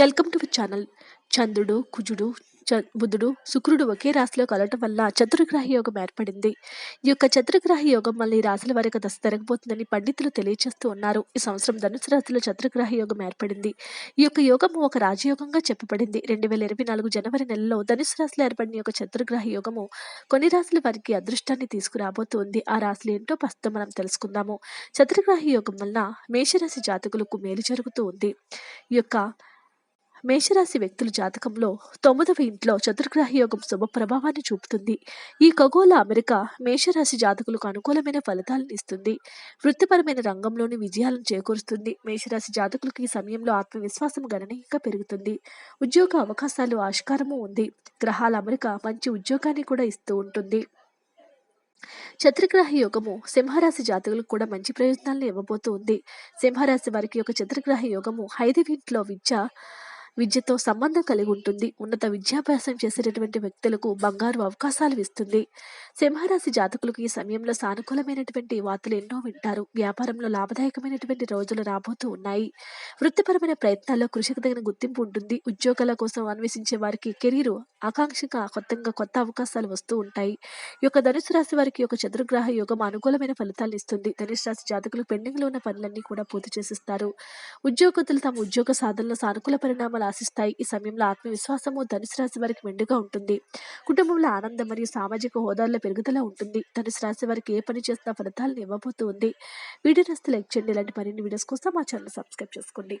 Welcome to channel. చంద్రుడు కుజుడు చ- బుధుడు శుక్రుడు ఒకే రాశిలో కలవటం వల్ల చతుర్గ్రహ యోగం ఏర్పడింది. ఈ యొక్క చతుర్గ్రహ యోగం మళ్ళీ ఈ రాశుల వరకు దశ జరగబోతుందని పండితులు తెలియజేస్తూ ఉన్నారు. ఈ సంవత్సరం ధనుసు రాశిలో చతుర్గ్రహ యోగం ఏర్పడింది. ఈ యొక్క యోగం ఒక రాజయోగంగా చెప్పబడింది. రెండు వేల ఇరవై నాలుగు జనవరి నెలలో ధనుసు రాశిలో ఏర్పడిన యొక్క చతుర్గ్రహ యోగము కొన్ని రాశుల వారికి అదృష్టాన్ని తీసుకురాబోతుంది. ఆ రాశులు ఏంటో ప్రస్తుతం మనం తెలుసుకుందాము. చతుర్గ్రహ యోగం వల్ల మేషరాశి జాతకులకు మేలు జరుగుతూ ఉంది. ఈ యొక్క మేషరాశి వ్యక్తుల జాతకంలో తొమ్మిదవ ఇంట్లో చతుర్గ్రహ యోగం శుభ ప్రభావాన్ని చూపుతుంది. ఈ ఖగోళ అమెరికా మేషరాశి జాతకులకు అనుకూలమైన ఫలితాలను ఇస్తుంది. వృత్తిపరమైన రంగంలోని విజయాలను చేకూరుస్తుంది. మేషరాశి జాతకులకు ఈ సమయంలో ఆత్మవిశ్వాసం గణనీయంగా పెరుగుతుంది. ఉద్యోగ అవకాశాలు ఆస్కారము ఉంది. గ్రహాల అమెరికా మంచి ఉద్యోగాన్ని కూడా ఇస్తూ ఉంటుంది. చతుర్గ్రహ యోగము సింహరాశి జాతకులకు కూడా మంచి ప్రయోజనాలను ఇవ్వబోతూ ఉంది. సింహరాశి వారికి ఒక చతుర్గ్రహ యోగము ఐదవ ఇంట్లో విద్య విద్యతో సంబంధం కలిగి ఉంటుంది. ఉన్నత విద్యాభ్యాసం చేసేటటువంటి వ్యక్తులకు బంగారు అవకాశాలు ఇస్తుంది. సింహరాశి జాతకులకు ఈ సమయంలో సానుకూలమైనటువంటి వార్తలు ఎన్నో వింటారు. వ్యాపారంలో లాభదాయకమైనటువంటి రోజులు రాబోతూ ఉన్నాయి. వృత్తిపరమైన ప్రయత్నాల్లో కృషికి తగిన గుర్తింపు ఉంటుంది. ఉద్యోగాల కోసం అన్వేషించే వారికి కెరీర్ ఆకాంక్షగా కొత్తగా కొత్త అవకాశాలు వస్తూ ఉంటాయి. ఈ యొక్క ధనుసు రాశి వారికి ఒక చతుర్గ్రహ యోగం అనుకూలమైన ఫలితాలు ఇస్తుంది. ధనుసు రాశి జాతకులు పెండింగ్లో ఉన్న పనులన్నీ కూడా పూర్తి చేసిస్తారు. ఉద్యోగస్తులు తమ ఉద్యోగ సాధనలో సానుకూల పరిణామాలు ఆశిస్తాయి. ఈ సమయంలో ఆత్మవిశ్వాసము ధనుసు రాశి వారికి మెండుగా ఉంటుంది. కుటుంబంలో ఆనందం మరియు సామాజిక హోదాల్లో పెరుగుదల ఉంటుంది. ధనుసు రాశి వారికి ఏ పని చేసినా ఫలితాలను ఇవ్వబోతూ ఉంది. వీడియో నస్తే లైక్ చేయండి. ఇలాంటి మరిన్ని వీడియోస్ కోసం మా ఛానల్ సబ్స్క్రైబ్ చేసుకోండి.